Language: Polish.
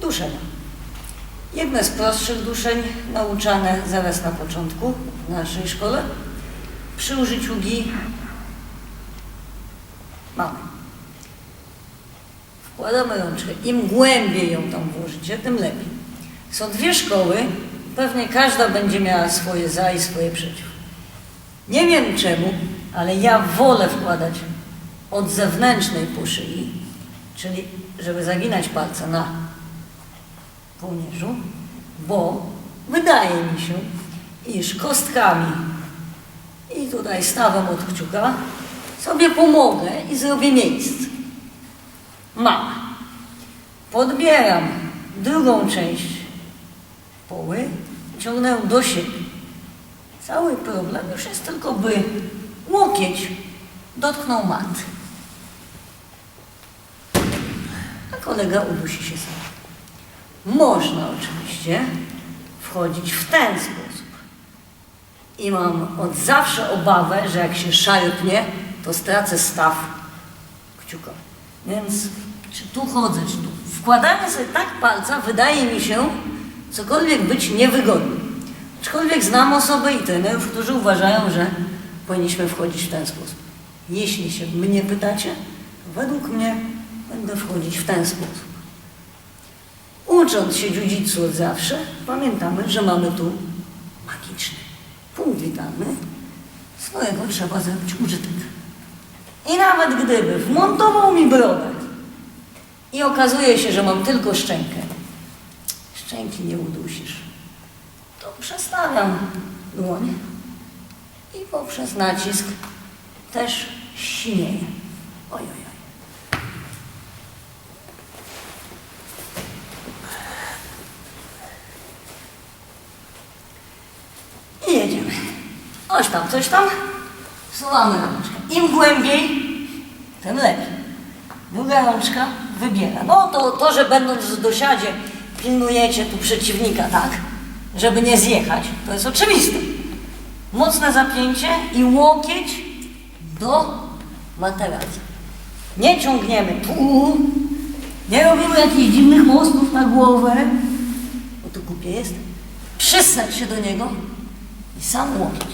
Duszenia. Jedne z prostszych duszeń, nauczane zaraz na początku w naszej szkole, przy użyciu gi mamy. Wkładamy rączkę. Im głębiej ją tam włożycie, tym lepiej. Są dwie szkoły, pewnie każda będzie miała swoje za i swoje przeciw. Nie wiem czemu, ale ja wolę wkładać od zewnętrznej po szyi, czyli żeby zaginać palce na kołnierzu, bo wydaje mi się, iż kostkami i tutaj stawem od kciuka sobie pomogę i zrobię miejsce. Mam. Podbieram drugą część poły, ciągnę do siebie. Cały problem już jest tylko, by łokieć dotknął mat. A kolega udusi się sam. Można oczywiście wchodzić w ten sposób. I mam od zawsze obawę, że jak się szarpnie, to stracę staw kciuka. Więc czy tu chodzę, czy tu. Wkładanie sobie tak palca wydaje mi się cokolwiek być niewygodne. Aczkolwiek znam osoby i trenerów, którzy uważają, że powinniśmy wchodzić w ten sposób. Jeśli się mnie pytacie, według mnie będę wchodzić w ten sposób. Ucząc się jiu-jitsu od zawsze, pamiętamy, że mamy tu magiczny punkt witalny, z którego trzeba zrobić użytek. I nawet gdyby wmontował mi brodę i okazuje się, że mam tylko szczękę, szczęki nie udusisz, to przestawiam dłoń i poprzez nacisk też sinieje. Coś tam, coś tam. Suwamy rączkę. Im głębiej, tym lepiej. Druga rączka wybiera. No to, to, że będąc w dosiadzie pilnujecie tu przeciwnika, tak? Żeby nie zjechać, to jest oczywiste. Mocne zapięcie i łokieć do materacji. Nie ciągniemy tu, nie robimy jakichś dziwnych mostów na głowę, bo to głupie jest. Przysnąć się do niego i sam łokieć.